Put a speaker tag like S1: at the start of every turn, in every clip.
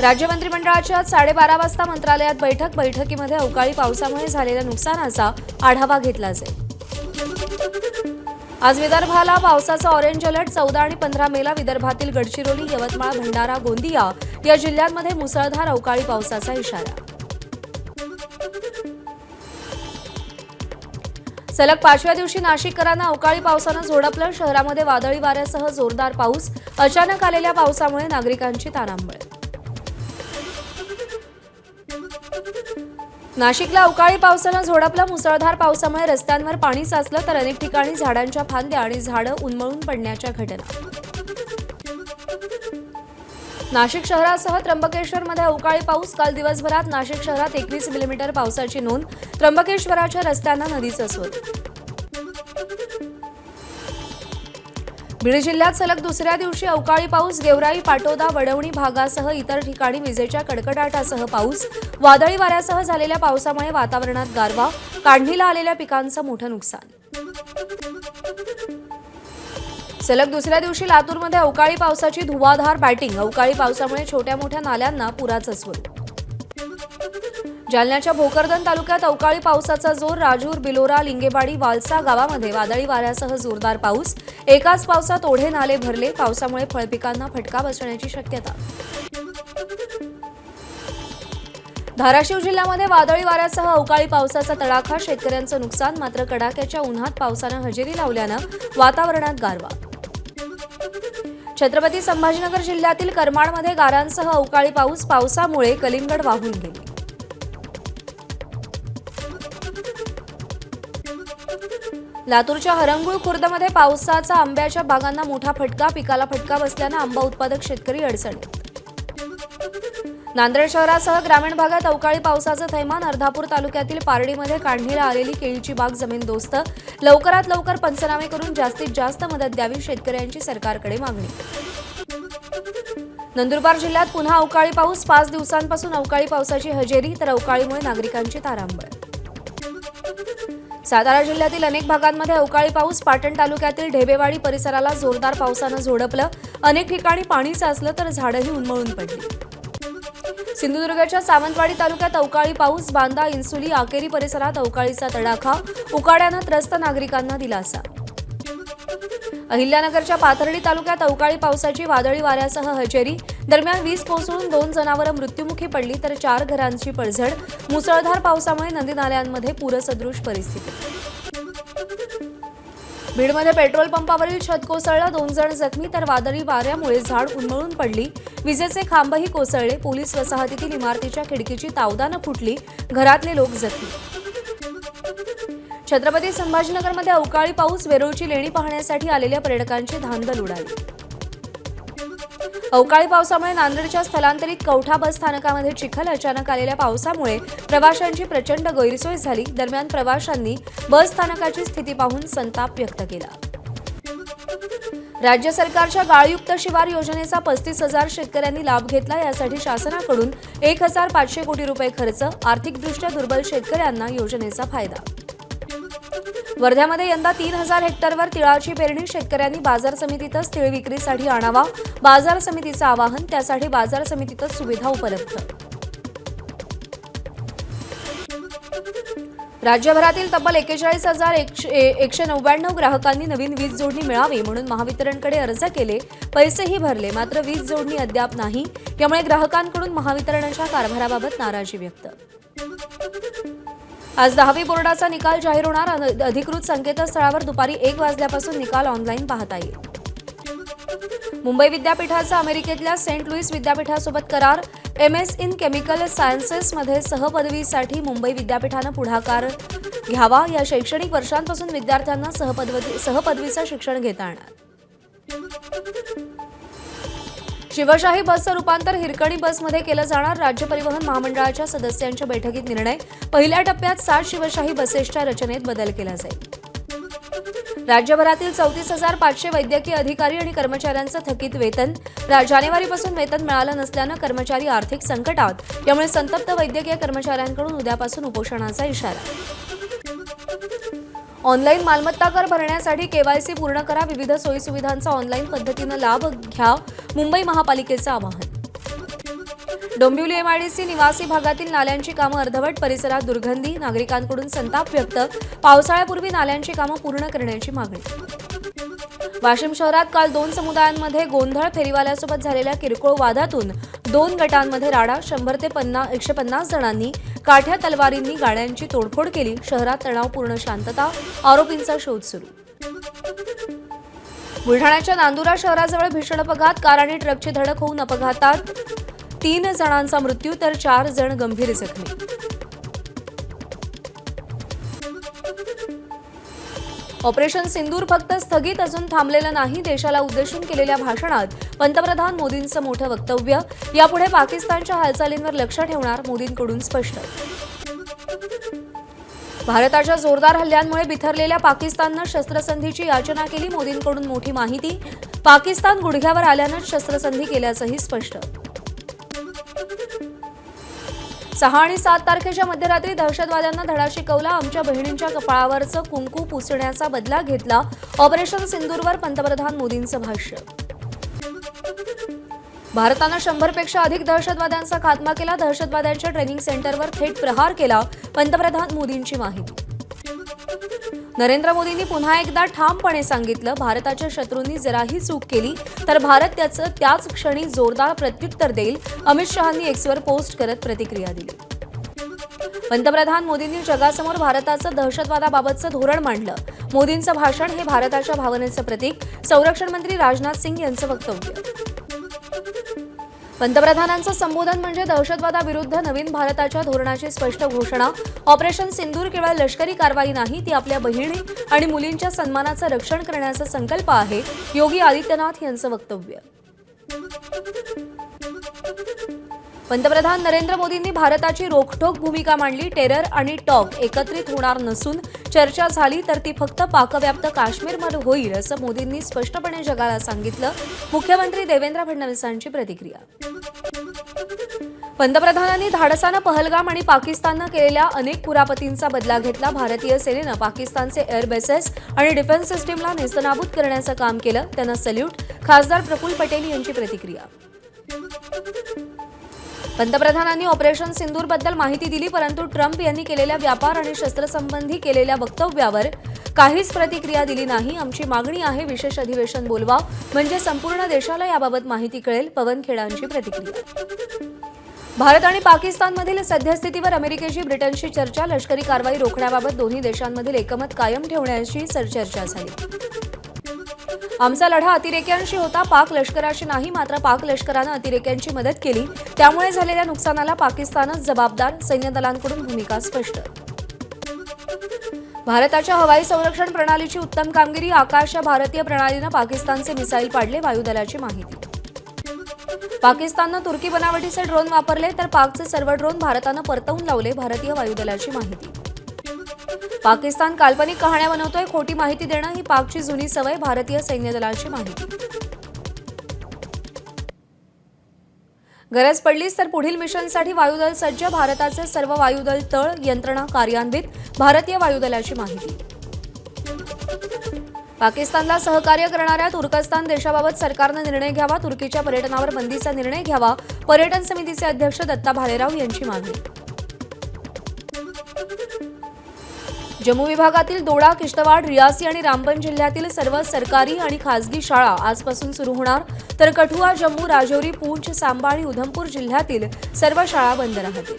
S1: राज्य मंत्रिमंडळाच्या साडेबारा वाजता मंत्रालयात बैठक. बैठकीमध्ये अवकाळी पावसामुळे झालेल्या नुकसानाचा आढावा घेतला जाईल. आज विदर्भाला पावसाचा ऑरेंज अलर्ट चौदा आणि पंधरा मेला विदर्भातील गडचिरोली यवतमाळ भंडारा गोंदिया या जिल्ह्यांमध्ये मुसळधार अवकाळी पावसाचा इशारा. सलग पाचव्या दिवशी नाशिककरांना अवकाळी पावसानं झोडपलं. शहरामध्ये वादळी वाऱ्यासह जोरदार पाऊस. अचानक आलेल्या पावसामुळे नागरिकांची तारांबळ. नाशिकला अवकाळी पावसानं झोडपलं. मुसळधार पावसामुळे रस्त्यांवर पाणी साचलं तर अनेक ठिकाणी झाडांच्या फांद्या आणि झाडं उन्मळून पडण्याच्या घटना. नाशिक शहरासह त्र्यंबकेश्वरमध्ये अवकाळी पाऊस काल दिवसभरात नाशिक शहरात एकवीस मिलीमीटर पावसाची नोंद. त्र्यंबकेश्वराच्या रस्त्यांना नदीचं स्वत बीड जिल्ह्यात सलग दुसऱ्या दिवशी अवकाळी पाऊस गेवराई पाटोदा वडवणी भागासह इतर ठिकाणी विजेच्या कडकडाटासह पाऊस. वादळी वाऱ्यासह झालेल्या पावसामुळे वातावरणात गारवा काढणीला आलेल्या पिकांचं मोठं नुकसान. सलग दुसऱ्या दिवशी लातूरमध्ये अवकाळी पावसाची धुवाधार बॅटिंग. अवकाळी पावसामुळे छोट्या मोठ्या नाल्यांना पुराचं स्वरूप जालन्याच्या भोकरदन तालुक्यात अवकाळी पावसाचा जोर राजूर बिलोरा लिंगेवाडी वालसा गावामध्ये वादळी वाऱ्यासह जोरदार पाऊस. एकाच पावसात ओढे नाले भरले. पावसामुळे फळपिकांना फटका बसण्याची शक्यता. धाराशिव जिल्ह्यामध्ये वादळी वाऱ्यासह अवकाळी पावसाचा तडाखा. शेतकऱ्यांचं नुकसान मात्र कडाक्याच्या उन्हात पावसानं हजेरी लावल्यानं वातावरणात गारवा. छत्रपती संभाजीनगर जिल्ह्यातील करमाडमध्ये गारांसह अवकाळी पाऊस पावसामुळे कलिंगड वाहून गेले. लातूरच्या हरंगुळ खुर्दमध्ये पावसाचा आंब्याच्या बागांना मोठा फटका पिकाला फटका बसल्यानं आंबा उत्पादक शेतकरी अडचणीत. नांदेड शहरासह ग्रामीण भागात अवकाळी पावसाचं थैमान अर्धापूर तालुक्यातील पारडीमध्ये काढणीला आलेली केळीची बाग जमीनदोस्त लवकरात लवकर पंचनामे करून जास्तीत जास्त मदत द्यावी शेतकऱ्यांची सरकारकडे मागणी. नंदुरबार जिल्ह्यात पुन्हा अवकाळी पाऊस. पाच दिवसांपासून अवकाळी पावसाची हजेरी तर अवकाळीमुळे नागरिकांची तारांबळ. सातारा जिल्ह्यातील अनेक भागांमध्ये अवकाळी पाऊस. पाटण तालुक्यातील ढेबेवाडी परिसराला जोरदार पावसानं झोडपलं. अनेक ठिकाणी पाणी साचलं तर झाडंही उन्मळून पडली. सिंधुदुर्गच्या सावंतवाडी तालुक्यात अवकाळी पाऊस बांदा इन्सुली आकेरी परिसरात अवकाळीचा तडाखा उकाड्यानं त्रस्त नागरिकांना दिलासा. अहिल्यानगरच्या पाथर्डी तालुक्यात अवकाळी पावसाची वादळी वाऱ्यासह हजेरी दरम्यान वीज कोसळून दोन जनावरं मृत्युमुखी पडली तर चार घरांची पडझड मुसळधार पावसामुळे नदी नाल्यांमध्ये पूरसदृश परिस्थिती. बीडमध्ये पेट्रोल पंपावरील छत कोसळलं दोन जण जखमी तर वादळी वाऱ्यामुळे झाड उन्मळून पडली. विजेचे खांबही कोसळले. पोलीस वसाहतीतील इमारतीच्या खिडकीची तावदानं फुटली. घरातले लोक जखमी. छत्रपती संभाजीनगरमध्ये अवकाळी पाऊस वेरूळची लेणी पाहण्यासाठी आलेल्या पर्यटकांची धांदल उडाली. अवकाळी पावसामुळे नांदेडच्या स्थलांतरित कवठा बस स्थानकामध्ये चिखल अचानक आलेल्या पावसामुळे प्रवाशांची प्रचंड गैरसोय झाली. दरम्यान प्रवाशांनी बस स्थानकाची स्थिती पाहून संताप व्यक्त केला. राज्य सरकारच्या गाळयुक्त शिवार योजनेचा पस्तीस हजार शेतकऱ्यांनी लाभ घेतला यासाठी शासनाकडून एक हजार पाचशे कोटी रुपये खर्च. आर्थिकदृष्ट्या दुर्बल शेतकऱ्यांना योजनेचा फायदा. वर्ध्यामध्ये यंदा तीन हजार हेक्टरवर तिळाची पेरणी. शेतकऱ्यांनी बाजार समितीतच तिळ विक्रीसाठी आणावा. बाजार समितीचं आवाहन त्यासाठी बाजार समितीतच सुविधा उपलब्ध. राज्यभरातील तब्बल एक्केचाळीस हजार एकशे नव्याण्णव ग्राहकांनी नवीन वीज जोडणी मिळावी म्हणून महावितरणकडे अर्ज केले. पैसेही भरले मात्र वीज जोडणी अद्याप नाही. त्यामुळे ग्राहकांकडून महावितरणाच्या कारभाराबाबत नाराजी व्यक्त. आज दहावी बोर्डाचा निकाल जाहीर होणार. अधिकृत संकेतस्थळावर दुपारी एक वाजल्यापासून निकाल ऑनलाईन पाहता येईल. मुंबई विद्यापीठाचा अमेरिकेतल्या सेंट लुईस विद्यापीठासोबत करार. एम एस इन केमिकल सायन्सेसमध्ये सहपदवीसाठी मुंबई विद्यापीठानं पुढाकार घ्यावा. या शैक्षणिक वर्षांपासून विद्यार्थ्यांना सहपदवी सहपदवीचं शिक्षण घेता येणार. शिवशाही बसचं रूपांतर हिरकणी बसमध्ये केलं जाणार. राज्य परिवहन महामंडळाच्या सदस्यांच्या बैठकीत निर्णय. पहिल्या टप्प्यात सात शिवशाही बसेसच्या रचनेत बदल केला जाईल. राज्यभरातील चौतीस हजार पाचशे वैद्यकीय अधिकारी आणि कर्मचाऱ्यांचं थकीत वेतन. जानेवारीपासून वेतन मिळालं नसल्यानं कर्मचारी आर्थिक संकटात. त्यामुळे संतप्त वैद्यकीय कर्मचाऱ्यांकडून उद्यापासून उपोषणाचा इशारा. ऑनलाईन मालमत्ता कर भरण्यासाठी केवायसी पूर्ण करा. विविध सोयीसुविधांचा ऑनलाईन पद्धतीनं लाभ घ्या. मुंबई महापालिकेचं आवाहन. डोंबिवली एमआयडीसी निवासी भागातील नाल्यांची कामं अर्धवट परिसरात दुर्गंधी. नागरिकांकडून संताप व्यक्त. पावसाळ्यापूर्वी नाल्यांची कामं पूर्ण करण्याची मागणी. वाशिम शहरात काल दोन समुदायांमध्ये गोंधळ फेरीवाल्यासोबत झालेल्या किरकोळ वादातून दोन गटांमध्ये राडा. शंभर ते पन्ना एकशे पन्नास जणांनी काठ्या तलवारींनी गाड्यांची तोडफोड केली. शहरात तणावपूर्ण शांतता आरोपींचा शोध सुरू. बुलढाण्याच्या नांदुरा शहराजवळ भीषण अपघात. कार आणि ट्रकची धडक होऊन अपघातात तीन जणांचा मृत्यू तर चार जण गंभीर जखमी. ऑपरेशन सिंदूर फक्त स्थगित अजून थांबलेलं नाही देशाला उद्देशून केलेल्या भाषणात पंतप्रधान मोदींचं मोठं वक्तव्य. यापुढे पाकिस्तानच्या हालचालींवर लक्ष ठेवणार मोदींकडून स्पष्ट. भारताच्या जोरदार हल्ल्यांमुळे बिथरलेल्या पाकिस्ताननं शस्त्रसंधीची याचना केली मोदींकडून मोठी माहिती. पाकिस्तान गुडघ्यावर आल्यानंच शस्त्रसंधी केल्याचंही स्पष्ट. सहा आणि सात तारखेच्या मध्यरात्री दहशतवाद्यांना धडा शिकवला. आमच्या बहिणींच्या कपाळावरचं कुंकू पुसण्याचा बदला घेतला. ऑपरेशन सिंदूरवर पंतप्रधान मोदींचं भाष्य. भारतानं शंभरपेक्षा अधिक दहशतवाद्यांचा खात्मा केला. दहशतवाद्यांच्या ट्रेनिंग सेंटरवर थेट प्रहार केला. पंतप्रधान मोदींची माहिती. नरेंद्र मोदींनी पुन्हा एकदा ठामपणे सांगितलं भारताच्या शत्रूंनी जराही चूक केली तर भारत त्याचं त्याच क्षणी जोरदार प्रत्युत्तर देईल अमित शहांनी एक्सवर पोस्ट करत प्रतिक्रिया दिली. पंतप्रधान मोदींनी जगासमोर भारताचं दहशतवादाबाबतचं धोरण मांडलं. मोदींचं भाषण हे भारताच्या भावनेचं प्रतीक. संरक्षण मंत्री राजनाथ सिंग यांचं वक्तव्य. पंतप्रधानांचं संबोधन म्हणजे दहशतवादाविरुद्ध नवीन भारताच्या धोरणाची स्पष्ट घोषणा. ऑपरेशन सिंदूर केवळ लष्करी कारवाई नाही ती आपल्या बहिणी आणि मुलींच्या सन्मानाचं रक्षण करण्याचा संकल्प आहे योगी आदित्यनाथ यांचं वक्तव्य. पंतप्रधान नरेंद्र मोदींनी भारताची रोखठोक भूमिका मांडली टेरर आणि टॉक एकत्रित होणार नसून चर्चा झाली तर ती फक्त पाकव्याप्त काश्मीरमध्ये होईल असं मोदींनी स्पष्टपणे जगाला सांगितलं. मुख्यमंत्री देवेंद्र फडणवीसांची प्रतिक्रिया. पंतप्रधानांनी धाडसानं पहलगाम आणि पाकिस्ताननं केलेल्या अनेक कुरापतींचा बदला घेतला. भारतीय सेनेनं पाकिस्तानचे एअर बेसेस आणि डिफेन्स सिस्टीमला नेस्तनाबूत करण्याचं काम केलं. त्यांना सल्यूट खासदार प्रफुल्ल पटेल यांची प्रतिक्रिया. पंतप्रधानांनी ऑपरेशन सिंदूरबद्दल माहिती दिली परंतु ट्रम्प यांनी केलेल्या व्यापार आणि शस्त्रसंबंधी केलेल्या वक्तव्यावर काहीच प्रतिक्रिया दिली नाही. आमची मागणी आहे विशेष अधिवेशन बोलवा म्हणजे संपूर्ण देशाला याबाबत माहिती कळेल पवन खेडांची प्रतिक्रिया. भारत आणि पाकिस्तानमधील सद्यस्थितीवर अमेरिकेची ब्रिटनशी चर्चा लष्करी कारवाई रोखण्याबाबत दोन्ही देशांमधील एकमत कायम ठेवण्याची चर्चा झाली. आमचा लढा अतिरेक्यांशी होता. पाक लष्कराशी नाही मात्र पाक लष्करानं अतिरेक्यांची मदत केली. त्यामुळे झालेल्या नुकसानाला पाकिस्तानच जबाबदार. सैन्य दलांकडून भूमिका स्पष्ट. भारताच्या हवाई संरक्षण प्रणालीची उत्तम कामगिरी आकाश या भारतीय प्रणालीनं पाकिस्तानचे मिसाईल पाडले वायुदलाची माहिती. पाकिस्ताननं तुर्की बनावटीचे ड्रोन वापरले तर पाकचे सर्व ड्रोन भारतानं परतवून लावले भारतीय वायुदलाची माहिती. पाकिस्तान काल्पनिक कहाण्या बनवतोय खोटी माहिती देणं ही पाकची जुनी सवय भारतीय सैन्य दलाची माहिती गरज पडलीच तर पुढील मिशनसाठी वायुदल सज्ज भारताचे सर्व वायुदल तळ यंत्रणा कार्यान्वित भारतीय वायुदलाची माहिती. पाकिस्तानला सहकार्य करणाऱ्या तुर्कस्तान देशाबाबत सरकारनं निर्णय घ्यावा तुर्कीच्या पर्यटनावर बंदीचा निर्णय घ्यावा पर्यटन समितीचे अध्यक्ष दत्ता भालेराव यांची मागणी. जम्मू विभागातील दोडा किश्तवाड रियासी आणि रामबन जिल्ह्यातील सर्व सरकारी आणि खासगी शाळा आजपासून सुरू होणार. तर कठुआ जम्मू राजौरी पूंछ सांबा आणि उधमपूर जिल्ह्यातील सर्व शाळा बंद राहतील.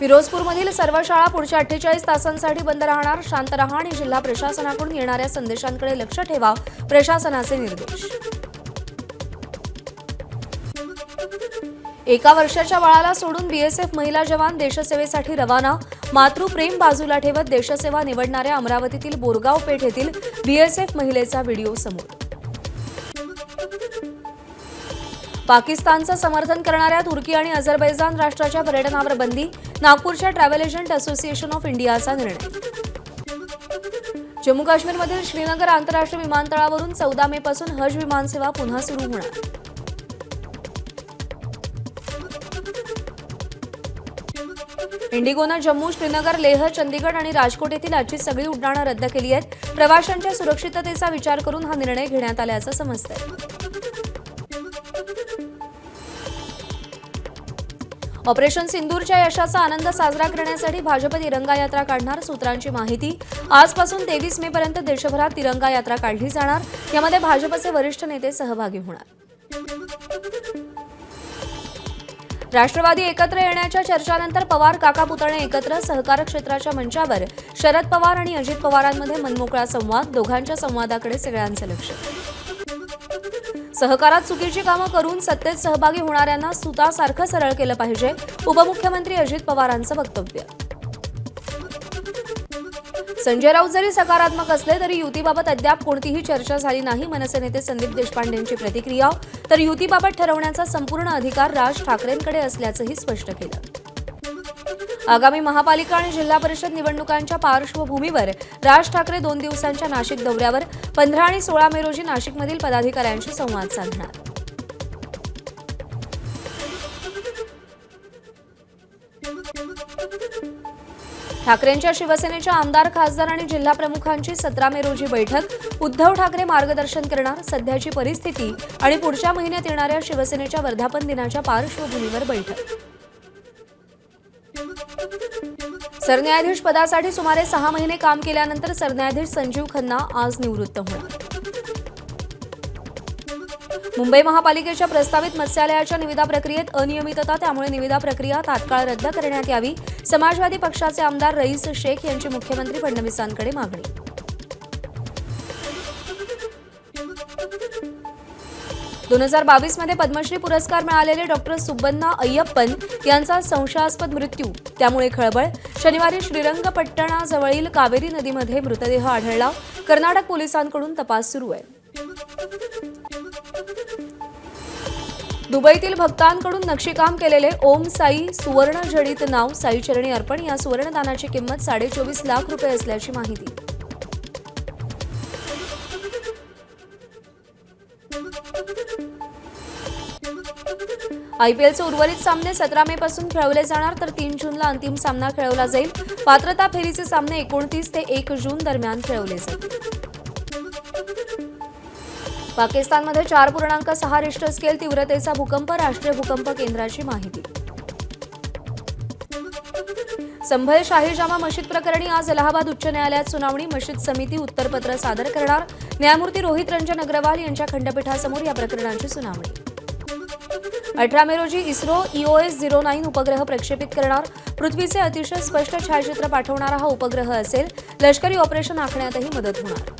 S1: फिरोजपूरमधील सर्व शाळा पुढच्या अठ्ठेचाळीस तासांसाठी बंद राहणार. शांत रहा आणि जिल्हा प्रशासनाकडून येणाऱ्या संदेशांकडे लक्ष ठेवा प्रशासनाचे निर्देश. एका वर्षाच्या बाळाला सोडून बीएसएफ महिला जवान देशसेवेसाठी रवाना. मातृप्रेम बाजूला ठेवत देशसेवा निवडणाऱ्या अमरावतीतील बोरगाव पेठ येथील बीएसएफ महिलेचा व्हिडिओ समोर. पाकिस्तानचं समर्थन करणाऱ्या तुर्की आणि अझरबैजान राष्ट्राच्या पर्यटनावर बंदी नागपूरच्या ट्रॅव्हल एजंट असोसिएशन ऑफ इंडियाचा निर्णय. जम्मू काश्मीरमधील श्रीनगर आंतरराष्ट्रीय विमानतळावरून चौदा मे पासून हज विमानसेवा पुन्हा सुरू होणार. इंडिगोनं जम्मू श्रीनगर लेह चंदीगड आणि राजकोट येथील आजची सगळी उड्डाणं रद्द केली आहेत. प्रवाशांच्या सुरक्षिततेचा विचार करून हा निर्णय घेण्यात आल्याचं समजतंय. ऑपरेशन सिंदूरच्या यशाचा आनंद साजरा करण्यासाठी भाजप तिरंगा यात्रा काढणार सूत्रांची माहिती. आजपासून तेवीस मे पर्यंत देशभरात तिरंगा यात्रा काढली जाणार. यामध्ये भाजपचे वरिष्ठ नेते सहभागी होणार. राष्ट्रवादी एकत्र येण्याच्या चर्चानंतर पवार काका पुतळे एकत्र सहकार क्षेत्राच्या मंचावर शरद पवार आणि अजित पवारांमध्ये मनमोकळा संवाद दोघांच्या संवादाकडे सगळ्यांचं लक्ष. सहकारात चुकीची कामं करून सत्तेत सहभागी होणाऱ्यांना सुतासारखं सरळ केलं पाहिजे उपमुख्यमंत्री अजित पवारांचं वक्तव्य. संजय राऊत जरी सकारात्मक असले तरी युतीबाबत अद्याप कोणतीही चर्चा झाली नाही. मनसे नेते संदीप देशपांडेंची प्रतिक्रिया. तर युतीबाबत ठरवण्याचा संपूर्ण अधिकार राज ठाकरेंकडे असल्याचंही स्पष्ट केलं. आगामी महापालिका आणि जिल्हा परिषद निवडणुकांच्या पार्श्वभूमीवर राज ठाकरे दोन दिवसांच्या नाशिक दौऱ्यावर पंधरा आणि सोळा मे रोजी नाशिकमधील पदाधिकाऱ्यांशी संवाद साधणार. ठाकरेंच्या शिवसेनेच्या आमदार खासदार आणि जिल्हा प्रमुखांची सतरा मे रोजी बैठक. उद्धव ठाकरे मार्गदर्शन करणार सध्याची परिस्थिती आणि पुढच्या महिन्यात येणाऱ्या शिवसेनेच्या वर्धापन दिनाच्या पार्श्वभूमीवर बैठक. सरन्यायाधीश पदासाठी सुमारे सहा महिने काम केल्यानंतर सरन्यायाधीश संजीव खन्ना आज निवृत्त होणार. मुंबई महापालिकेच्या प्रस्तावित मत्स्यालयाच्या निविदा प्रक्रियेत अनियमितता त्यामुळे निविदा प्रक्रिया तात्काळ रद्द करण्यात यावी. समाजवादी पक्षाचे आमदार रईस शेख यांची मुख्यमंत्री फडणवीसांकडे मागणी. दोन हजार बावीसमध्ये पद्मश्री पुरस्कार मिळालेले डॉक्टर सुब्बन्ना अय्यप्पन यांचा संशयास्पद मृत्यू. त्यामुळे खळबळ. शनिवारी श्रीरंगपट्टणाजवळील कावेरी नदीमध्ये मृतदेह आढळला. कर्नाटक पोलिसांकडून तपास सुरू आहे. दुबईतील भक्तांकडून नक्षीकाम केलेले ओम साई सुवर्ण जडित नाव साईचरणी अर्पण. या सुवर्णदानाची किंमत साडेचोवीस लाख रुपये असल्याची माहिती. आयपीएलचे उर्वरित सामने सतरा मे पासून खेळवले जाणार तर तीन जूनला अंतिम सामना खेळवला जाईल. पात्रता फेरीचे सामने एकोणतीस ते एक जून दरम्यान खेळवले जातील. पाकिस्तानमध्ये चार पूर्णांक सहा रिश्टर स्केल तीव्रतेचा भूकंप राष्ट्रीय भूकंप केंद्राची माहिती. संभल शाही जामा मशीद प्रकरणी आज अलाहाबाद उच्च न्यायालयात सुनावणी. मशीद समिती उत्तरपत्र सादर करणार. न्यायमूर्ती रोहित रंजन अग्रवाल यांच्या खंडपीठासमोर या प्रकरणाची सुनावणी. अठरा मे रोजी इस्रो ईओएस झिरो नाईन उपग्रह प्रक्षेपित करणार. पृथ्वीचे अतिशय स्पष्ट छायाचित्र पाठवणारा हा उपग्रह असेल. लष्करी ऑपरेशन आखण्यातही मदत होणार.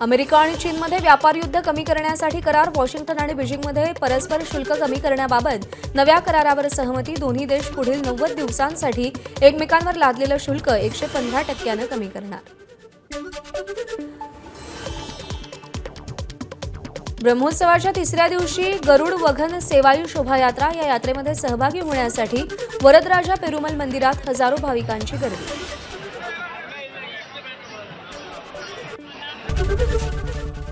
S1: अमेरिका आणि चीनमध्ये व्यापार युद्ध कमी करण्यासाठी करार वॉशिंग्टन आणि बीजिंगमध्ये परस्पर शुल्क कमी करण्याबाबत नव्या करारावर सहमती दोन्ही देश पुढील नव्वद दिवसांसाठी एकमेकांवर लादलेलं शुल्क एकशे पंधरा टक्क्यानं कमी करणार. ब्रह्मोत्सवाच्या तिसऱ्या दिवशी गरुड वघन सेवायू शोभायात्रा या यात्रेमध्ये सहभागी होण्यासाठी वरदराजा पेरुमल मंदिरात हजारो भाविकांची गर्दी.